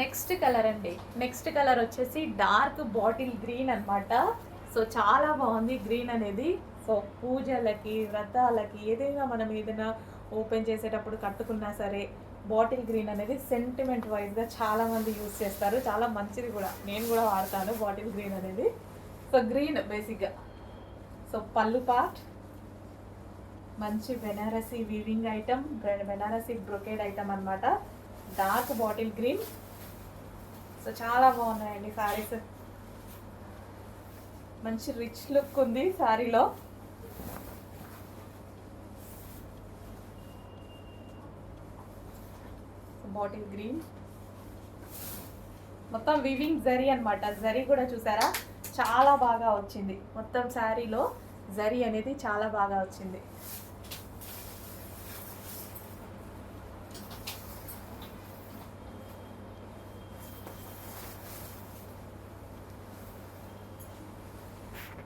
Next colour అండి. Next colour వచ్చేసి dark bottle green అనమాట సో చాలా బాగుంది గ్రీన్ అనేది. సో పూజలకి వ్రతాలకి ఏదైనా మనం ఏదైనా ఓపెన్ చేసేటప్పుడు కట్టుకున్నా సరే బాటిల్ గ్రీన్ అనేది సెంటిమెంట్ వైజ్గా చాలామంది యూజ్ యూస్ చేస్తారు. చాలా మంచిది కూడా. నేను కూడా వాడతాను బాటిల్ గ్రీన్ అనేది. సో గ్రీన్ బేసిక్గా సో పళ్ళు పార్ట్. మంచి Banarasi weaving item Banarasi brocade item అనమాట డార్క్ బాటిల్ గ్రీన్. సో చాలా బాగున్నాయండి సారీస్. మంచి రిచ్ లుక్ ఉంది సారీలో. బాటిల్ గ్రీన్ మొత్తం వివింగ్ జరీ అనమాట జరీ కూడా చూసారా? చాలా బాగా వచ్చింది. మొత్తం శారీలో జరీ అనేది చాలా బాగా వచ్చింది.